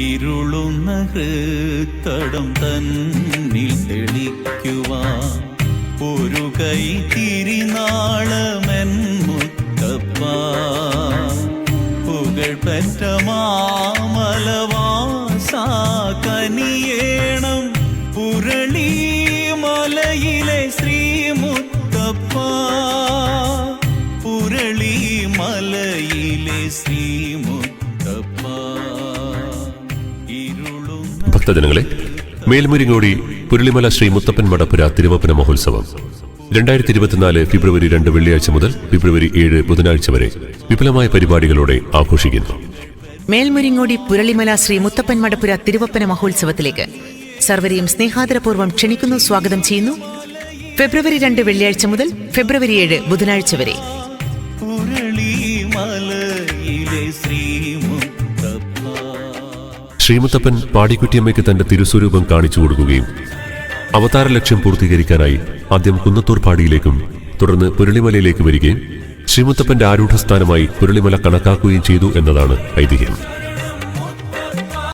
ഇരുളുന്ന ഹൃത്തടം തന്നിൽ തെളിക്കുവാൻ ഒരു കൈ തിരിനാളമെൻ മുത്തപ്പ. പുകഴ്പെറ്റ കനിയേണം പുരളി മലയിലെ ശ്രീമുത്തപ്പ ഭക്തജനങ്ങളെ മേൽമുരിങ്ങോടി പുരളിമല ശ്രീ മുത്തപ്പൻ മടപ്പുര തിരുവപ്പന മഹോത്സവം. രണ്ടായിരത്തി ഇരുപത്തിനാല് ഫെബ്രുവരി രണ്ട് വെള്ളിയാഴ്ച മുതൽ ഫെബ്രുവരി ഏഴ് ബുധനാഴ്ച വരെ വിപുലമായ പരിപാടികളോടെ ആഘോഷിക്കുന്നു. മേൽമുരിങ്ങോടി പുരളിമല ശ്രീ മുത്തപ്പൻ മടപ്പുര തിരുവപ്പന മഹോത്സവത്തിലേക്ക് സർവരെയും സ്നേഹാദരപൂർവം ക്ഷണിക്കുന്നു സ്വാഗതം ചെയ്യുന്നു. ഫെബ്രുവരി രണ്ട് വെള്ളിയാഴ്ച മുതൽ ഫെബ്രുവരി ഏഴ് ബുധനാഴ്ച വരെ ശ്രീമുത്തപ്പൻ പാടിക്കുറ്റിയമ്മയ്ക്ക് തന്റെ തിരുസ്വരൂപം കാണിച്ചു കൊടുക്കുകയും അവതാര ലക്ഷ്യം പൂർത്തീകരിക്കാനായി ആദ്യം കുന്നത്തൂർ പാടിയിലേക്കും തുടർന്ന് പുരളിമലയിലേക്ക് വരികയും ശ്രീമുത്തപ്പന്റെ ആരൂഢസ്ഥാനമായി പുരളിമല കണക്കാക്കുകയും ചെയ്തു എന്നതാണ് ഐതിഹ്യം.